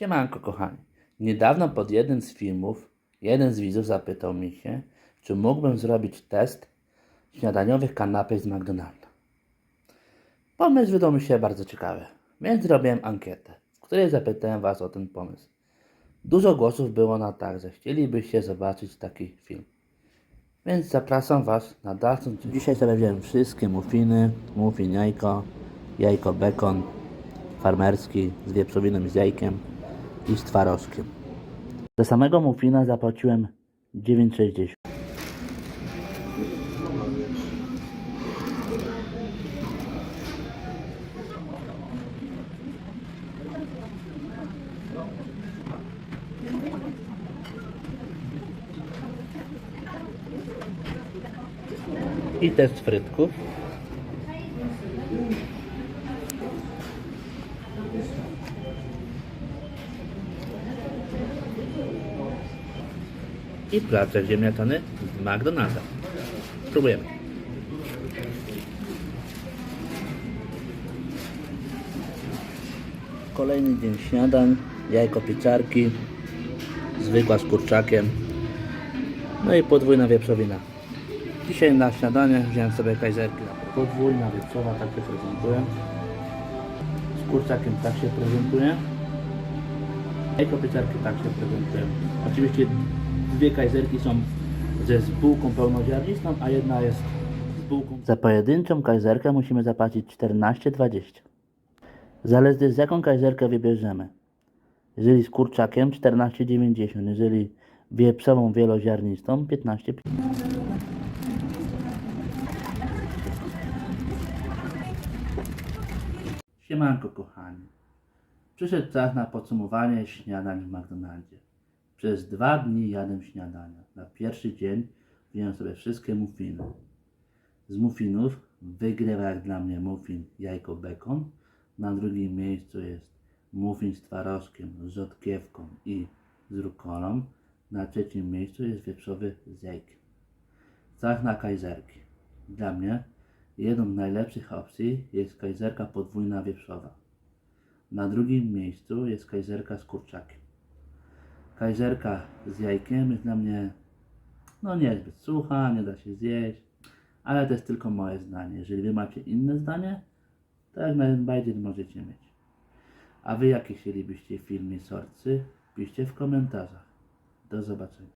Siemanko kochani. Niedawno pod jednym z filmów jeden z widzów zapytał mi się, czy mógłbym zrobić test śniadaniowych kanapek z McDonalda. Pomysł wydał mi się bardzo ciekawy, więc zrobiłem ankietę, w której zapytałem Was o ten pomysł. Dużo głosów było na tak, że chcielibyście zobaczyć taki film. Więc zapraszam Was na dalszą... Dzisiaj sobie wziąłem wszystkie muffiny, muffin jajko, jajko bekon, farmerski z wieprzowiną i z jajkiem i z twarożkiem. Za samego muffina zapłaciłem 9,60. I test frytków. I placek ziemniaczany z McDonalda. Spróbujemy. Kolejny dzień śniadań, jajko pieczarki, zwykła z kurczakiem, no i podwójna wieprzowina. Dzisiaj na śniadanie wziąłem sobie kajzerki. Podwójna wieprzowa, tak się prezentuje. Z kurczakiem tak się prezentuje. Jajko pieczarki tak się prezentują. Oczywiście dwie kajzerki są ze z bułką pełnoziarnistą, a jedna jest z bułką. Za pojedynczą kajzerkę musimy zapłacić 14,20. Zależy z jaką kajzerkę wybierzemy. Jeżeli z kurczakiem 14,90, jeżeli wieprzową wieloziarnistą 15,50. Siemanko kochani. Przyszedł czas na podsumowanie śniadań w McDonaldzie. Przez dwa dni jadłem śniadania. Na pierwszy dzień wziąłem sobie wszystkie muffiny. Z muffinów wygrywa jak dla mnie muffin jajko bekon. Na drugim miejscu jest muffin z twarożkiem, z rzodkiewką i z rukolą. Na trzecim miejscu jest wieprzowy z jajkiem. Czas na kajzerki. Dla mnie jedną z najlepszych opcji jest kajzerka podwójna wieprzowa. Na drugim miejscu jest kajzerka z kurczakiem. Kajzerka z jajkiem jest dla mnie no niezbyt sucha, nie da się zjeść, ale to jest tylko moje zdanie. Jeżeli wy macie inne zdanie, to jak najbardziej możecie mieć. A wy jakie chcielibyście filmy sorcy? Piszcie w komentarzach. Do zobaczenia.